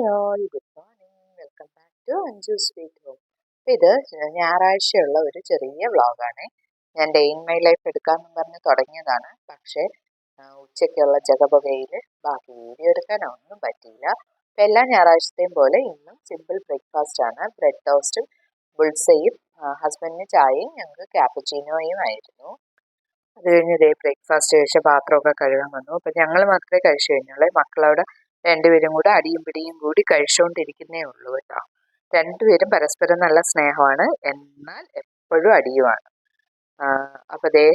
Hi all good morning. Welcome back to Anju sweet home ഇത് ഞായറാഴ്ചയുള്ള ഒരു ചെറിയ വ്ളോഗാണ്. ഞാൻ ഡേ ഇൻ മൈ ലൈഫ് എടുക്കാമെന്ന് പറഞ്ഞ് തുടങ്ങിയതാണ്. പക്ഷേ ഉച്ചയ്ക്കുള്ള ജഗപുകയിൽ ബാക്കി വീഡിയോ എടുക്കാൻ ഒന്നും പറ്റിയില്ല. അപ്പം എല്ലാ ഞായറാഴ്ചത്തെയും പോലെ ഇന്നും സിമ്പിൾ ബ്രേക്ക്ഫാസ്റ്റ് ആണ് ബ്രെഡ് ടോസ്റ്റും ബുൾസയും ഹസ്ബൻഡിന് ചായയും ഞങ്ങൾക്ക് ക്യാപ്പച്ചീനോയും ആയിരുന്നു. അത് കഴിഞ്ഞ് ഇതേ ബ്രേക്ക്ഫാസ്റ്റ് കഴിച്ച പാത്രമൊക്കെ കഴുകാൻ വന്നു. അപ്പം ഞങ്ങൾ മാത്രമേ കഴിച്ചു കഴിഞ്ഞുള്ളൂ. മക്കളവിടെ രണ്ടുപേരും കൂടെ അടിയും പിടിയും കൂടി കഴിച്ചുകൊണ്ടിരിക്കുന്നേ ഉള്ളൂ കേട്ടോ. രണ്ടുപേരും പരസ്പരം നല്ല സ്നേഹമാണ്. എന്നാൽ എപ്പോഴും അടിയുമാണ്. അപ്പോൾ ദേ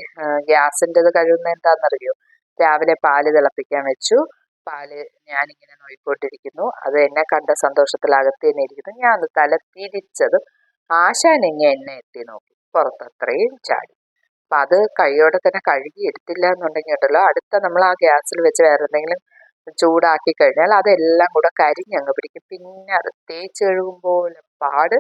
ഗ്യാസിന്റെത് കഴിയുന്ന എന്താണെന്നറിയോ? രാവിലെ പാൽ തിളപ്പിക്കാൻ വെച്ചു. പാൽ ഞാനിങ്ങനെ നോയിക്കൊണ്ടിരിക്കുന്നു. അത് എന്നെ കണ്ട സന്തോഷത്തിൽ അകത്ത് തന്നെ ഇരിക്കുന്നു. ഞാൻ തല തിരിച്ചത് ആശാൻ ഇങ്ങനെ എന്നെ എത്തി നോക്കി. പുറത്തത്രയും ചാടി. അപ്പം അത് കൈയോടെ തന്നെ കഴുകി എടുത്തില്ല എന്നുണ്ടെങ്കിൽ ഉണ്ടല്ലോ. അടുത്ത നമ്മൾ ആ ഗ്യാസിൽ വെച്ച് വേറെ എന്തെങ്കിലും ചൂടാക്കി കഴിഞ്ഞാൽ അതെല്ലാം കൂടെ കരിഞ്ഞങ്ങ് പിടിക്കും. പിന്നെ അത് തേച്ച് കഴുകുമ്പോൾ പാട്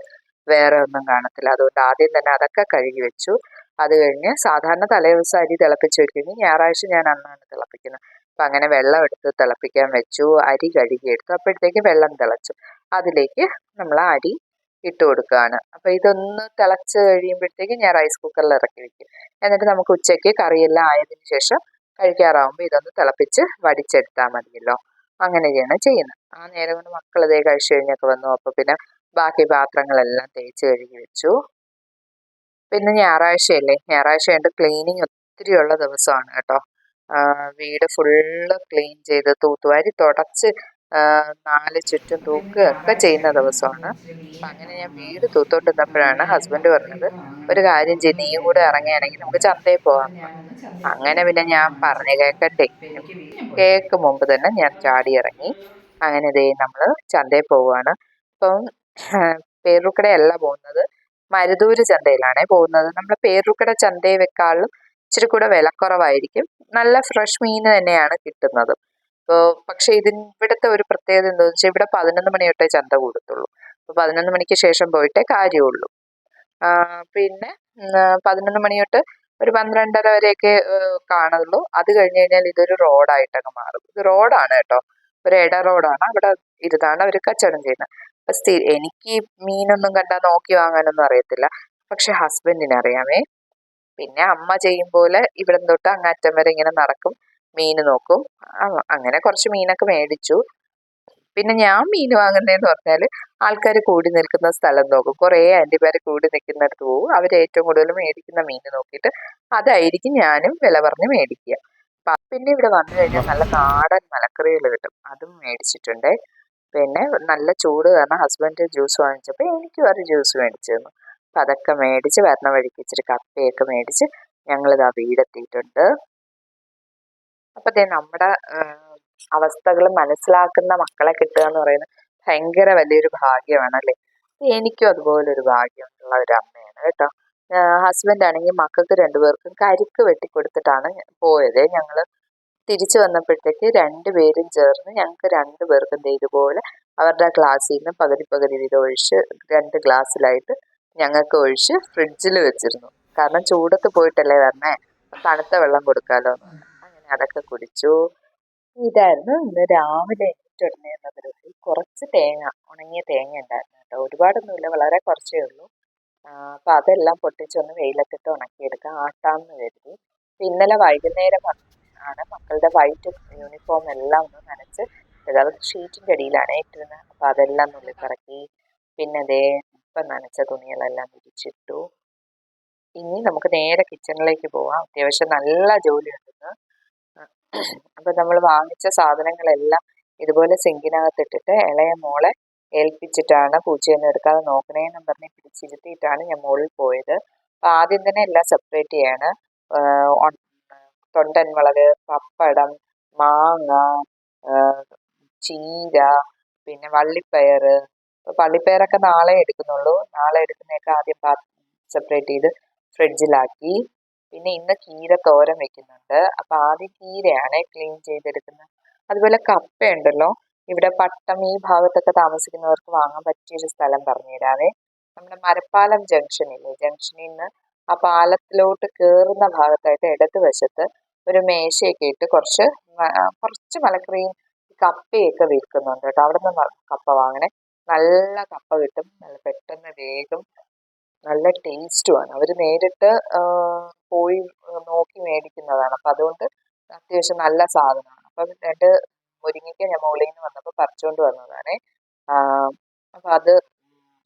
വേറെ ഒന്നും കാണത്തില്ല. അതുകൊണ്ട് ആദ്യം തന്നെ അതൊക്കെ കഴുകി വെച്ചു. അത് കഴിഞ്ഞ് സാധാരണ തലേദിവസം അരി തിളപ്പിച്ച് വെക്കുന്നു. ഞായറാഴ്ച ഞാൻ അന്നാണ് തിളപ്പിക്കുന്നത്. അപ്പം അങ്ങനെ വെള്ളം എടുത്ത് തിളപ്പിക്കാൻ വെച്ചു. അരി കഴുകി എടുത്തു. അപ്പോഴത്തേക്ക് വെള്ളം തിളച്ചു. അതിലേക്ക് നമ്മൾ അരി ഇട്ട് കൊടുക്കുകയാണ്. അപ്പം ഇതൊന്ന് തിളച്ച് കഴിയുമ്പോഴത്തേക്ക് ഞാൻ റൈസ് കുക്കറിൽ ഇറക്കി വെക്കും. എന്നിട്ട് നമുക്ക് ഉച്ചയ്ക്ക് കറിയെല്ലാം ആയതിനു ശേഷം കഴിക്കാറാവുമ്പോൾ ഇതൊന്ന് തിളപ്പിച്ച് വടിച്ചെടുത്താൽ മതിയല്ലോ. അങ്ങനെയാണ് ചെയ്യുന്നത്. ആ നേരം കൊണ്ട് മക്കൾ ഇതേ കഴിച്ചു കഴിഞ്ഞൊക്കെ വന്നു. അപ്പോൾ പിന്നെ ബാക്കി പാത്രങ്ങളെല്ലാം തേച്ച് കഴുകി വെച്ചു. പിന്നെ ഞായറാഴ്ചയല്ലേ? ഞായറാഴ്ച ആയിട്ട് ക്ലീനിങ് ഒത്തിരി ഉള്ള ദിവസമാണ് കേട്ടോ. വീട് ഫുള്ള് ക്ലീൻ ചെയ്ത് തൂത്തുവാരി തുടച്ച് നാല് ചുറ്റും തൂക്കുക ഒക്കെ ചെയ്യുന്ന ദിവസമാണ്. അപ്പം അങ്ങനെ ഞാൻ വീട് തൂത്തോട്ടുന്നപ്പോഴാണ് ഹസ്ബൻഡ് പറഞ്ഞത് ഒരു കാര്യം ചെയ്ത് നീ കൂടെ ഇറങ്ങുകയാണെങ്കിൽ നമുക്ക് ചന്തയിൽ പോകാം. അങ്ങനെ പിന്നെ ഞാൻ പറഞ്ഞു കേക്കട്ടെ. കേക്ക് മുമ്പ് തന്നെ ഞാൻ ചാടി ഇറങ്ങി. അങ്ങനെ ഇതേ നമ്മൾ ചന്തയിൽ പോവുകയാണ്. അപ്പം പേരുക്കടയല്ല പോകുന്നത് മരുതൂര് ചന്തയിലാണ് പോകുന്നത്. നമ്മൾ പേരുക്കട ചന്തയിൽ വെക്കാളും ഇച്ചിരി കൂടെ വിലക്കുറവായിരിക്കും. നല്ല ഫ്രഷ് മീൻ തന്നെയാണ് കിട്ടുന്നത്. പക്ഷേ ഇതിന് ഇവിടുത്തെ ഒരു പ്രത്യേകത എന്താണെന്ന് വെച്ചാൽ ഇവിടെ പതിനൊന്ന് മണി തൊട്ടേ ചന്ത കൂടത്തുള്ളൂ. അപ്പോൾ പതിനൊന്ന് മണിക്ക് ശേഷം പോയിട്ടേ കാര്യമുള്ളൂ. പിന്നെ പതിനൊന്ന് മണി തൊട്ട് ഒരു പന്ത്രണ്ടര വരെയൊക്കെ കാണുള്ളൂ. അത് കഴിഞ്ഞ് കഴിഞ്ഞാൽ ഇതൊരു റോഡായിട്ടങ്ങ് മാറും. ഇത് റോഡാണ് കേട്ടോ. ഒരു ഇട റോഡാണ്. അവിടെ ഇരുതാണ് അവർ കച്ചവടം ചെയ്യുന്നത്. അപ്പം സ്ഥിര എനിക്ക് മീനൊന്നും കണ്ടാൽ നോക്കി വാങ്ങാനൊന്നും അറിയത്തില്ല. പക്ഷെ ഹസ്ബൻഡിന് അറിയാമേ പിന്നെ അമ്മ ചെയ്യും പോലെ ഇവിടെ തൊട്ട് അങ്ങാറ്റം വരെ ഇങ്ങനെ നടക്കും. മീൻ നോക്കും. അങ്ങനെ കുറച്ച് മീനൊക്കെ മേടിച്ചു. പിന്നെ ഞാൻ മീൻ വാങ്ങുന്നതെന്ന് പറഞ്ഞാൽ ആൾക്കാർ കൂടി നിൽക്കുന്ന സ്ഥലം നോക്കും. കുറേ ആന്റിമാർ കൂടി നിൽക്കുന്നിടത്ത് പോകും അവർ ഏറ്റവും കൂടുതൽ മേടിക്കുന്ന മീൻ നോക്കിയിട്ട് അതായിരിക്കും ഞാനും വില പറഞ്ഞ് മേടിക്കുക. പിന്നെ ഇവിടെ വന്നു കഴിഞ്ഞാൽ നല്ല നാടൻ മലക്കറികൾ കിട്ടും. അതും മേടിച്ചിട്ടുണ്ട്. പിന്നെ നല്ല ചൂട് കാരണം ഹസ്ബൻഡ് ജ്യൂസ് വാങ്ങിച്ചപ്പോൾ എനിക്ക് ഒരു ജ്യൂസ് മേടിച്ചു തന്നു. അപ്പം അതൊക്കെ മേടിച്ച് വരണ വഴിക്ക് ഇച്ചിരി കപ്പയൊക്കെ മേടിച്ച് ഞങ്ങളിതാ വീടെത്തിയിട്ടുണ്ട്. അപ്പം ദേ നമ്മുടെ അവസ്ഥകൾ മനസ്സിലാക്കുന്ന മക്കളെ കിട്ടുക എന്ന് പറയുന്നത് ഭയങ്കര വലിയൊരു ഭാഗ്യമാണ് അല്ലേ എനിക്കും അതുപോലെ ഒരു ഭാഗ്യമുള്ള ഒരു അമ്മയാണ് കേട്ടോ. ഹസ്ബൻഡ് ആണെങ്കിൽ മക്കൾക്ക് രണ്ടുപേർക്കും കരിക്ക് വെട്ടിക്കൊടുത്തിട്ടാണ് പോയത്. ഞങ്ങൾ തിരിച്ചു വന്നപ്പോഴത്തേക്ക് രണ്ടുപേരും ചേർന്ന് ഞങ്ങൾക്ക് രണ്ടുപേർക്കും ഇതുപോലെ അവരുടെ ഗ്ലാസ്സിൽ നിന്ന് പകുതി പകുതി വീതം ഒഴിച്ച് രണ്ട് ഗ്ലാസ്സിലായിട്ട് ഞങ്ങൾക്ക് ഒഴിച്ച് ഫ്രിഡ്ജിൽ വെച്ചിരുന്നു. കാരണം ചൂടത്ത് പോയിട്ടല്ലേ വരണേ? തണുത്ത വെള്ളം പറഞ്ഞു. അങ്ങനെ അതൊക്കെ കുടിച്ചു. ഇതായിരുന്നു ഇന്ന് രാവിലെ എണീറ്റുടനെ പരിപാടി കുറച്ച് തേങ്ങ ഉണങ്ങിയ തേങ്ങ ഉണ്ടായിരുന്നു കേട്ടോ. ഒരുപാടൊന്നുമില്ല വളരെ കുറച്ചേ ഉള്ളൂ. അപ്പം അതെല്ലാം പൊട്ടിച്ചൊന്ന് വെയിലത്തിട്ട് ഉണക്കിയെടുക്കാം ആട്ടാന്ന് കരുതി. ഇന്നലെ വൈകുന്നേരം ആണ് മക്കളുടെ വൈറ്റ് യൂണിഫോം എല്ലാം ഒന്ന് നനച്ച് ഷീറ്റിന്റെ അടിയിലാണ് ഏറ്റിരുന്നത് അപ്പോൾ അതെല്ലാം നുള്ളിക്കറക്കി പിന്നെ അതേ ഇപ്പം നനച്ച തുണികളെല്ലാം വിരിച്ചിട്ടു. ഇനി നമുക്ക് നേരെ കിച്ചണിലേക്ക് പോവാം. അത്യാവശ്യം നല്ല ജോലിയുണ്ടെന്ന് അപ്പം നമ്മൾ വാങ്ങിച്ച സാധനങ്ങളെല്ലാം ഇതുപോലെ സിങ്കിനകത്ത് ഇട്ടിട്ട് ഇളയ മോളെ ഏൽപ്പിച്ചിട്ടാണ് പൂച്ചയൊന്നും എടുക്കാതെ നോക്കണേന്നും പറഞ്ഞ് പിടിച്ചിരുത്തിയിട്ടാണ് ഞാൻ മുകളിൽ പോയത്. അപ്പം ആദ്യം തന്നെ എല്ലാം സെപ്പറേറ്റ് ചെയ്യാണ്. തൊണ്ടൻ മുളക് പപ്പടം മാങ്ങ ചീര പിന്നെ വള്ളിപ്പയർ വള്ളിപ്പയറൊക്കെ നാളെ എടുക്കുന്നുള്ളൂ. നാളെ എടുക്കുന്നതൊക്കെ ആദ്യം സെപ്പറേറ്റ് ചെയ്ത് ഫ്രിഡ്ജിലാക്കി. പിന്നെ ഇന്ന് കീര തോരൻ വെക്കുന്നുണ്ട്. അപ്പോൾ ആദ്യം കീരയാണ് ക്ലീൻ ചെയ്തെടുക്കുന്നത്. അതുപോലെ കപ്പയുണ്ടല്ലോ. ഇവിടെ പട്ടം ഈ ഭാഗത്തൊക്കെ താമസിക്കുന്നവർക്ക് വാങ്ങാൻ പറ്റിയ ഒരു സ്ഥലം പറഞ്ഞുതരാവേ. നമ്മുടെ മരപ്പാലം ജംഗ്ഷനില്ലേ ജംഗ്ഷനിൽ നിന്ന് ആ പാലത്തിലോട്ട് കയറുന്ന ഭാഗത്തായിട്ട് ഇടത് വശത്ത് ഒരു മേശയൊക്കെ ഇട്ട് കുറച്ച് കുറച്ച് മലക്കറിയും കപ്പയൊക്കെ വിൽക്കുന്നുണ്ട് കേട്ടോ. അവിടെ നിന്ന് കപ്പ വാങ്ങണേ. നല്ല കപ്പ കിട്ടും. നല്ല പെട്ടെന്ന് വേഗം നല്ല ടേസ്റ്റുമാണ് അവർ നേരിട്ട് പോയി നോക്കി മേടിക്കുന്നതാണ്. അപ്പം അതുകൊണ്ട് അത്യാവശ്യം നല്ല സാധനമാണ്. അപ്പം രണ്ട് മുരിങ്ങയ്ക്ക ഞാൻ മുകളിൽ നിന്ന് വന്നപ്പോൾ പറിച്ചുകൊണ്ട് വന്നതാണ്. അപ്പം അത്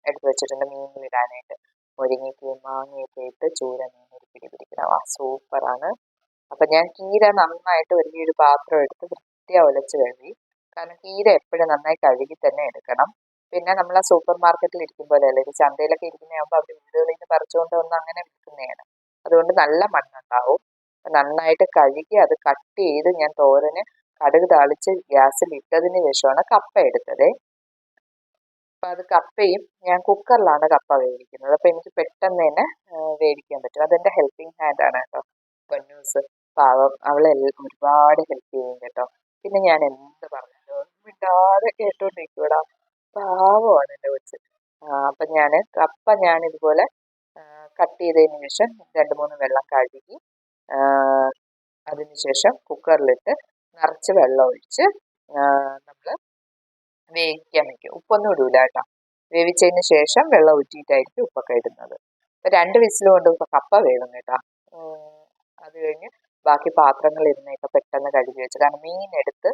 എടുത്ത് വെച്ചിട്ടുണ്ട് മീൻ ഇടാനായിട്ട്. മുരിങ്ങയ്ക്കയും മാങ്ങയൊക്കെ ഇട്ട് ചൂര മീൻ ഒരു പിടി പിടിക്കണം. ആ സൂപ്പറാണ് അപ്പം ഞാൻ കീര നന്നായിട്ട് ഒരു പാത്രം എടുത്ത് വൃത്തിയാ ഒലച്ച് കഴുകി. കാരണം കീര എപ്പോഴും നന്നായി കഴുകി തന്നെ എടുക്കണം. പിന്നെ നമ്മൾ സൂപ്പർ മാർക്കറ്റിൽ ഇരിക്കും പോലെ ഇത് ചന്തയിലൊക്കെ ഇരിക്കുന്നതാകുമ്പോൾ അവർ വീടുകളിൽ നിന്ന് പറിച്ചുകൊണ്ട് വന്ന് അങ്ങനെ വിൽക്കുന്നതാണ്. അതുകൊണ്ട് നല്ല മണ്ണുണ്ടാവും. നന്നായിട്ട് കഴുകി അത് കട്ട് ചെയ്ത് ഞാൻ തോരന് കടുക് താളിച്ച് ഗ്യാസിൽ ഇട്ടതിന് ശേഷമാണ് കപ്പ എടുത്തത്. അപ്പം അത് കപ്പയും ഞാൻ കുക്കറിലാണ് കപ്പ വേവിക്കുന്നത്. അപ്പം എനിക്ക് പെട്ടെന്ന് തന്നെ വേവിക്കാൻ പറ്റും. അതെന്റെ ഹെൽപ്പിംഗ് ആണ് കേട്ടോ. പൊന്നൂസ്. പാവം. അവളെ ഒരുപാട് ഹെൽപ്പ് ചെയ്യും കേട്ടോ. പിന്നെ ഞാൻ എന്ത് പറഞ്ഞാലും മിണ്ടാതെ കേട്ടോണ്ടിരിക്കൂടാ പാവമാണ് എന്റെ കൊച്ച്. അപ്പം ഞാൻ കപ്പ ഞാൻ ഇതുപോലെ കട്ട് ചെയ്തതിന് ശേഷം രണ്ട് മൂന്ന് വെള്ളം കഴുകി അതിനുശേഷം കുക്കറിലിട്ട് നിറച്ച് വെള്ളം ഒഴിച്ച് നമ്മൾ വേവിക്കാൻ വയ്ക്കും ഉപ്പൊന്നും ഇടൂല കേട്ടോ. വേവിച്ചതിന് ശേഷം വെള്ളം ഊറ്റിയിട്ടായിരിക്കും ഉപ്പൊക്കെ ഇടുന്നത്. അപ്പം രണ്ട് വിസിൽ കൊണ്ട് കപ്പ വേവും കേട്ടോ. അത് കഴിഞ്ഞ് ബാക്കി പാത്രങ്ങൾ ഇരുന്നൊക്കെ പെട്ടെന്ന് കഴുകി വെച്ചു. കാരണം മീൻ എടുത്ത്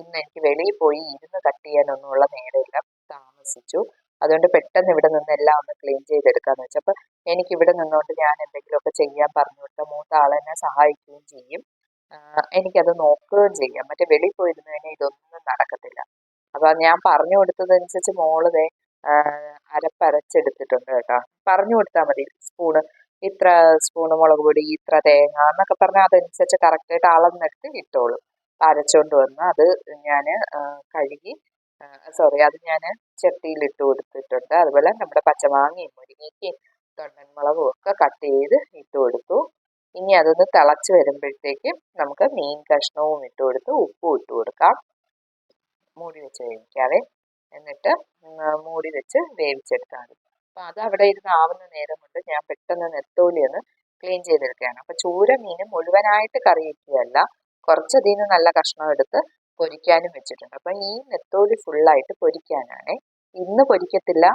ഇന്ന് എനിക്ക് വെളിയിൽ പോയി ഇരുന്ന് കട്ട് ചെയ്യാനൊന്നുമുള്ള നേരമില്ല. താമസിച്ചു. അതുകൊണ്ട് പെട്ടെന്ന് ഇവിടെ നിന്ന് എല്ലാം ഒന്ന് ക്ലീൻ ചെയ്തെടുക്കാന്ന് വെച്ചു. അപ്പം എനിക്ക് ഇവിടെ നിന്നുകൊണ്ട് ഞാൻ എന്തെങ്കിലുമൊക്കെ ചെയ്യാൻ പറഞ്ഞു കൊടുത്താൽ മൂത്ത ആളെന്നെ സഹായിക്കുകയും ചെയ്യും. എനിക്കത് നോക്കുകയും ചെയ്യാം. മറ്റേ വെളിയിൽ പോയിരുന്നു കഴിഞ്ഞാൽ ഇതൊന്നും നടക്കത്തില്ല. അപ്പൊ ഞാൻ പറഞ്ഞു കൊടുത്തതനുസരിച്ച് മോൾ അരപ്പരച്ചെടുത്തിട്ടുണ്ട് കേട്ടോ. പറഞ്ഞു കൊടുത്താൽ മതി. സ്പൂണ് ഇത്ര സ്പൂണ് മുളക് പൊടി ഇത്ര തേങ്ങ എന്നൊക്കെ പറഞ്ഞാൽ അതനുസരിച്ച് കറക്റ്റായിട്ട് അളന്നെടുത്ത് ഇട്ടോളും. അരച്ചുകൊണ്ട് വന്ന് അത് ഞാൻ കഴുകി സോറി അത് ഞാൻ ചട്ടിയിലിട്ട് കൊടുത്തിട്ടുണ്ട് അതുപോലെ നമ്മുടെ പച്ചമാങ്ങയും മുരിങ്ങയ്ക്കയും തൊണ്ടൻമുളകും ഒക്കെ കട്ട് ചെയ്ത് ഇട്ട് കൊടുത്തു. ഇനി അതൊന്ന് തിളച്ച് വരുമ്പോഴത്തേക്കും നമുക്ക് മീൻ കഷ്ണവും ഇട്ട് കൊടുത്ത് ഉപ്പും ഇട്ട് കൊടുക്കാം. മൂടി വെച്ച് വേവിക്കാവേ. എന്നിട്ട് മൂടി വെച്ച് വേവിച്ചെടുത്താൽ മതി അപ്പോൾ അത് അവിടെ ഇരുന്ന് ആവുന്ന നേരം കൊണ്ട് ഞാൻ പെട്ടെന്ന് നെത്തോലി ഒന്ന് ക്ലീൻ ചെയ്തെടുക്കുകയാണ്. അപ്പോൾ ചൂര മീൻ മുഴുവനായിട്ട് കറി വയ്ക്കുകയല്ല കുറച്ചതിന് നല്ല കഷ്ണം എടുത്ത് പൊരിക്കാനും വെച്ചിട്ടുണ്ട്. അപ്പം ഈ നെത്തോലി ഫുള്ളായിട്ട് പൊരിക്കാനാണ്. ഇന്ന് പൊരിക്കത്തില്ല.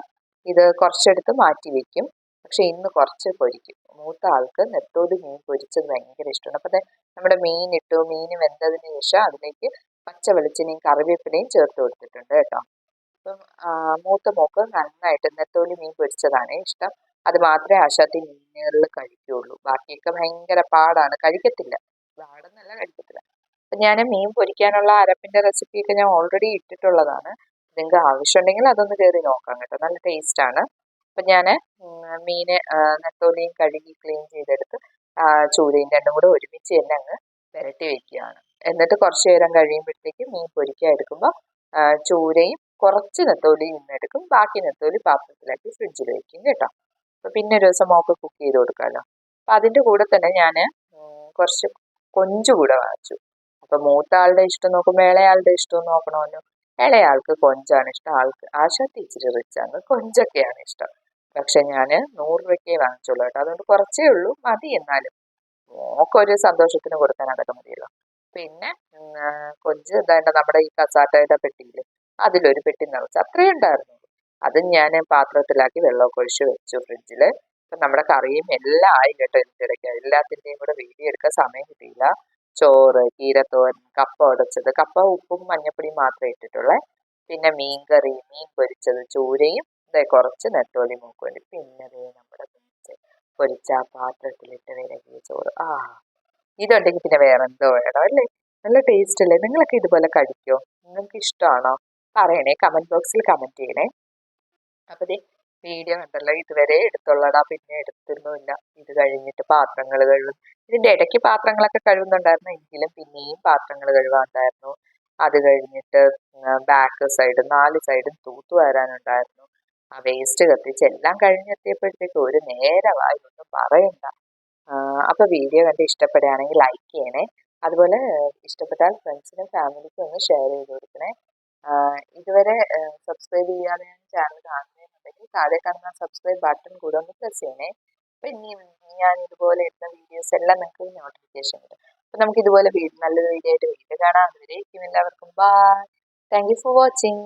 ഇത് കുറച്ചെടുത്ത് മാറ്റി വെക്കും. പക്ഷെ ഇന്ന് കുറച്ച് പൊരിക്കും. മൂത്ത ആൾക്ക് നെത്തോലി മീൻ പൊരിച്ചത് ഭയങ്കര ഇഷ്ടമാണ്. അപ്പം നമ്മുടെ മീൻ ഇട്ടു മീൻ വെന്തതിന് ശേഷം അതിലേക്ക് പച്ച വെളിച്ചിനെയും കറിവേപ്പിലയും ചേർത്ത് കൊടുത്തിട്ടുണ്ട് കേട്ടോ. അപ്പം മൂത്ത മോക്ക് നന്നായിട്ട് നെത്തോലി മീൻ പൊരിച്ചതാണ് ഇഷ്ടം. അത് മാത്രമേ ആശാത്തി മീനുകളിൽ കഴിക്കുകയുള്ളൂ. ബാക്കിയൊക്കെ ഭയങ്കര പാടാണ്. കഴിക്കത്തില്ല. ഞാൻ മീൻ പൊരിക്കാനുള്ള അരപ്പിന്റെ റെസിപ്പിയൊക്കെ ഞാൻ ഓൾറെഡി ഇട്ടിട്ടുള്ളതാണ്. നിങ്ങൾക്ക് ആവശ്യമുണ്ടെങ്കിൽ അതൊന്ന് കയറി നോക്കാം കേട്ടോ. നല്ല ടേസ്റ്റാണ് അപ്പം ഞാൻ മീനെ നെത്തോലിയും കഴുകി ക്ലീൻ ചെയ്തെടുത്ത് ചൂരയും രണ്ടും കൂടെ ഒരുമിച്ച് തന്നെ അങ്ങ് പുരട്ടി വെക്കുകയാണ്. എന്നിട്ട് കുറച്ച് നേരം കഴിയുമ്പോഴത്തേക്ക് മീൻ പൊരിക്കാൻ എടുക്കുമ്പോൾ ചൂരയും കുറച്ച് നെത്തോലിയും ഇന്നെടുക്കും ബാക്കി നെത്തോലി പാത്രത്തിലാക്കി ഫ്രിഡ്ജിൽ വെക്കും കേട്ടോ. അപ്പോൾ പിന്നെ ഒരു ദിവസം മോക്ക് കുക്ക് ചെയ്ത് കൊടുക്കാമല്ലോ അപ്പം അതിന്റെ കൂടെ തന്നെ ഞാൻ കുറച്ച് കൊഞ്ച് കൂടെ വാങ്ങിച്ചു. അപ്പം മൂത്ത ആളുടെ ഇഷ്ടം നോക്കുമ്പോൾ ഇളയാളുടെ ഇഷ്ടം നോക്കണമല്ലോ. ഇളയാൾക്ക് കൊഞ്ചാണ് ഇഷ്ടം. ആൾക്ക് ആശാത്തി ഇച്ചിരി റിച്ചാണ് കൊഞ്ചൊക്കെയാണ് ഇഷ്ടം. പക്ഷെ ഞാൻ നൂറ് രൂപയ്ക്കേ വാങ്ങിച്ചുള്ളൂ കേട്ടോ. അതുകൊണ്ട് കുറച്ചേ ഉള്ളൂ. മതി എന്നാലും. മോക്കൊരു സന്തോഷത്തിന് കൊടുക്കാൻ അതൊക്കെ മതിയല്ലോ. പിന്നെ കൊഞ്ച് ഇതായിട്ട് നമ്മുടെ ഈ കസാട്ടയുടെ പെട്ടിയിൽ അതിലൊരു പെട്ടി നിറച്ച് അത്രയും ഉണ്ടായിരുന്നു. അത് ഞാൻ പാത്രത്തിലാക്കി വെള്ളമൊക്കെ ഒഴിച്ച് വെച്ചു ഫ്രിഡ്ജിൽ അപ്പം നമ്മുടെ കറിയും എല്ലാം ആയി കേട്ടോ ഇതിനിടയ്ക്ക് എല്ലാത്തിന്റെയും കൂടെ വീഡിയോ എടുക്കാൻ സമയം കിട്ടിയില്ല. ചോറ് കീരത്തോരൻ കപ്പ ഉടച്ചത്. കപ്പ ഉപ്പും മഞ്ഞപ്പൊടിയും മാത്രമേ ഇട്ടിട്ടുള്ളേ. പിന്നെ മീൻ കറി മീൻ പൊരിച്ചത് ചൂരയും ഇതേ കുറച്ച് നെത്തോലി മൂക്കുണ്ട് പിന്നെ അതേ നമ്മുടെ പൊരിച്ച പാത്രത്തിലിട്ട് വിരകിയ ചോറ്. ആ ഇതുണ്ടെങ്കിൽ പിന്നെ വേറെ എന്തോ വേണം അല്ലേ? നല്ല ടേസ്റ്റ് അല്ലേ? നിങ്ങളൊക്കെ ഇതുപോലെ കഴിക്കോ നിങ്ങൾക്ക് ഇഷ്ടമാണോ പറയണേ കമന്റ് ബോക്സിൽ കമന്റ് ചെയ്യണേ. അപ്പോൾ വീഡിയോ കണ്ടല്ലോ ഇതുവരെ എടുത്തുള്ളടാ പിന്നെ എടുത്തിരുന്നില്ല ഇത് കഴിഞ്ഞിട്ട് പാത്രങ്ങൾ കഴുകും. ഇതിന്റെ ഇടയ്ക്ക് പാത്രങ്ങളൊക്കെ കഴുകുന്നുണ്ടായിരുന്നു എങ്കിലും പിന്നെയും പാത്രങ്ങൾ കഴുകാനുണ്ടായിരുന്നു അത് കഴിഞ്ഞിട്ട് ബാക്ക് സൈഡ് നാല് സൈഡും തൂത്തു വരാനുണ്ടായിരുന്നു. ആ വേസ്റ്റ് കത്തിച്ച് എല്ലാം കഴിഞ്ഞെത്തിയപ്പോഴത്തേക്ക് ഒരു നേരമായി ഒന്നും പറയണ്ട. അപ്പോൾ വീഡിയോ കണ്ട് ഇഷ്ടപ്പെടുകയാണെങ്കിൽ ലൈക്ക് ചെയ്യണേ. അതുപോലെ ഇഷ്ടപ്പെട്ടാൽ ഫ്രണ്ട്സിനും ഫാമിലിക്കും ഒന്ന് ഷെയർ ചെയ്ത് കൊടുക്കണേ. ഇതുവരെ സബ്സ്ക്രൈബ് ചെയ്യാതെ ചാനൽ കാണുന്നുണ്ടെങ്കിൽ താഴെ കാണുന്ന സബ്സ്ക്രൈബ് ബട്ടൺ കൂടെ ഒന്ന് പ്രസ് ചെയ്യണേ. അപ്പം ഇനി ഞാൻ ഇതുപോലെ ഇടുന്ന വീഡിയോസ് എല്ലാം നിങ്ങൾക്ക് നോട്ടിഫിക്കേഷൻ കിട്ടും. അപ്പം നമുക്ക് ഇതുപോലെ നല്ലൊരു വീഡിയോ ആയിട്ട് വീണ്ടും കാണാം. അതുവരേക്കും എല്ലാവർക്കും bye thank you for watching